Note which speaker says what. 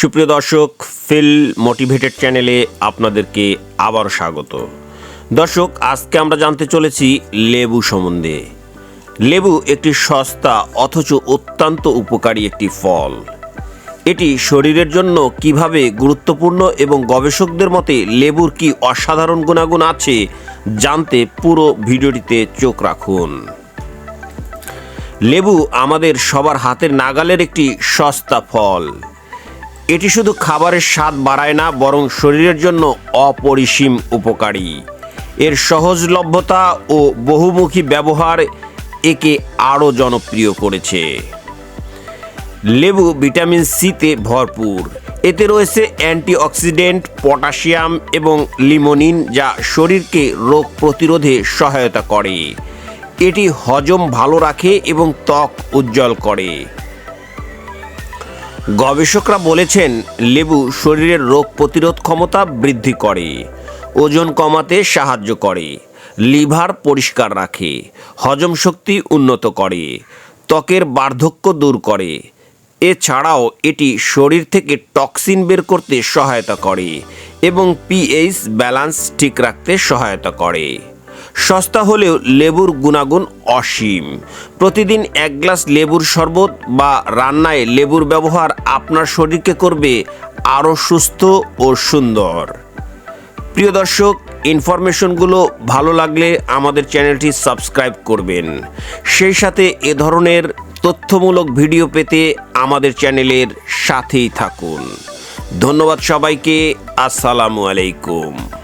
Speaker 1: সুপ্রিয় দর্শক feel motivated চ্যানেলে আপনাদেরকে আবার স্বাগত। দর্শক, আজকে আমরা জানতে চলেছি লেবু সম্বন্ধে। লেবু একটি সস্তা অথচ অত্যন্ত উপকারী একটি ফল। এটি শরীরের জন্য কীভাবে গুরুত্বপূর্ণ এবং গবেষকদের মতে লেবুর কি অসাধারণ গুণাগুণ আছে জানতে পুরো ভিডিওটিতে চোখ রাখুন। লেবু আমাদের সবার হাতের নাগালের একটি সস্তা ফল। এটি শুধু খাবারের স্বাদ বাড়ায় না, বরং শরীরের জন্য অপরিসীম উপকারী। এর সহজলভ্যতা ও বহুমুখী ব্যবহার একে আরও জনপ্রিয় করেছে। লেবু ভিটামিন সিতে ভরপুর। এতে রয়েছে অ্যান্টিঅক্সিডেন্ট, পটাশিয়াম এবং লিমোনিন, যা শরীরকে রোগ প্রতিরোধে সহায়তা করে। এটি হজম ভালো রাখে এবং ত্বক উজ্জ্বল করে। গবেষকরা বলেছেন, লেবু শরীরের রোগ প্রতিরোধ ক্ষমতা বৃদ্ধি করে, ওজন কমাতে সাহায্য করে, লিভার পরিষ্কার রাখে, হজম শক্তি উন্নত করে, ত্বকের বার্ধক্য দূর করে। এছাড়াও এটি শরীর থেকে টক্সিন বের করতে সহায়তা করে এবং পিএইচ ব্যালান্স ঠিক রাখতে সহায়তা করে। সস্তা হলেও লেবুর গুণাগুণ অসীম। প্রতিদিন এক গ্লাস লেবুর শরবত বা রান্নায় লেবুর ব্যবহার আপনার শরীরকে করবে আরও সুস্থ ও সুন্দর। প্রিয় দর্শক, ইনফরমেশনগুলো ভালো লাগলে আমাদের চ্যানেলটি সাবস্ক্রাইব করবেন। সেই সাথে এ ধরনের তথ্যমূলক ভিডিও পেতে আমাদের চ্যানেলের সাথেই থাকুন। ধন্যবাদ সবাইকে, আসসালামু আলাইকুম।